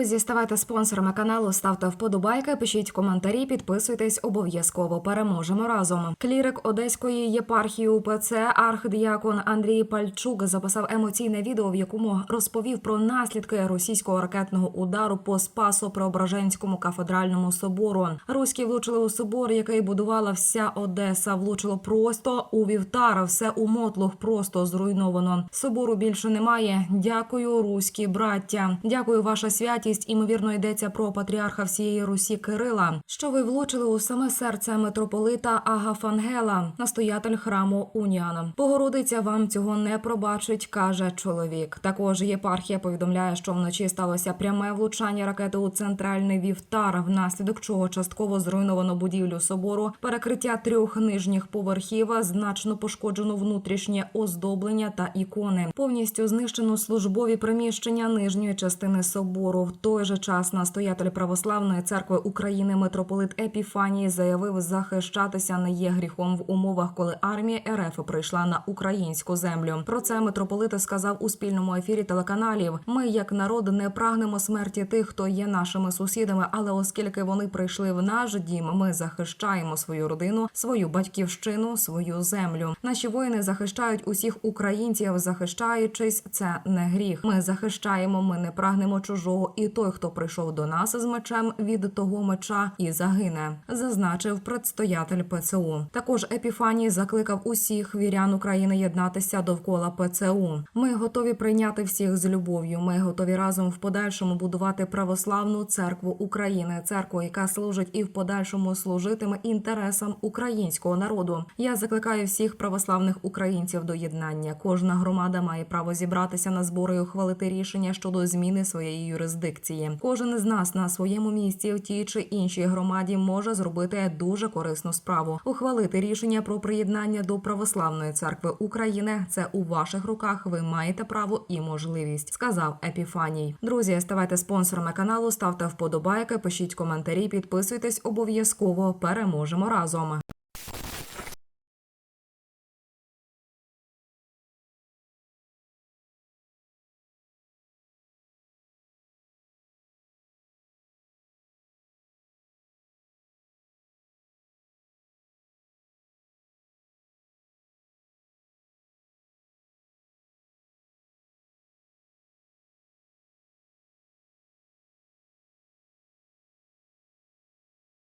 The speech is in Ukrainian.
Друзі, ставайте спонсорами каналу, ставте вподобайки, пишіть коментарі, підписуйтесь обов'язково. Переможемо разом. Клірик Одеської єпархії УПЦ архдіякон Андрій Пальчук записав емоційне відео, в якому розповів про наслідки російського ракетного удару по Спасо-Преображенському кафедральному собору. Руські влучили у собор, який будувала вся Одеса. Влучило просто у вівтар. Все у мотлух просто зруйновано. Собору більше немає. Дякую, руські браття. Дякую, ваша святість. Імовірно, йдеться про патріарха всієї Русі Кирила. Що ви влучили у саме серце митрополита Агафангела, настоятель храму Уніана. Богородиця вам цього не пробачить, каже чоловік. Також єпархія повідомляє, що вночі сталося пряме влучання ракети у центральний вівтар, внаслідок чого частково зруйновано будівлю собору, перекриття трьох нижніх поверхів, значно пошкоджено внутрішнє оздоблення та ікони. Повністю знищено службові приміщення нижньої частини собору. Той же час настоятель православної церкви України митрополит Епіфаній заявив, захищатися не є гріхом в умовах, коли армія РФ прийшла на українську землю. Про це митрополит сказав у спільному ефірі телеканалів. Ми, як народ, не прагнемо смерті тих, хто є нашими сусідами, але оскільки вони прийшли в наш дім, ми захищаємо свою родину, свою батьківщину, свою землю. Наші воїни захищають усіх українців, захищаючись, це не гріх. Ми захищаємо, ми не прагнемо чужого, і той, хто прийшов до нас з мечем, від того меча і загине, зазначив предстоятель ПЦУ. Також Епіфаній закликав усіх вірян України єднатися довкола ПЦУ. Ми готові прийняти всіх з любов'ю. Ми готові разом в подальшому будувати православну церкву України, церкву, яка служить і в подальшому служитиме інтересам українського народу. Я закликаю всіх православних українців до єднання. Кожна громада має право зібратися на збори і ухвалити рішення щодо зміни своєї юрисдикції. Кожен з нас на своєму місці в тій чи іншій громаді може зробити дуже корисну справу. Ухвалити рішення про приєднання до православної церкви України. Це у ваших руках. Ви маєте право і можливість, сказав Епіфаній. Друзі, ставайте спонсорами каналу, ставте вподобайки, пишіть коментарі, підписуйтесь обов'язково. Переможемо разом.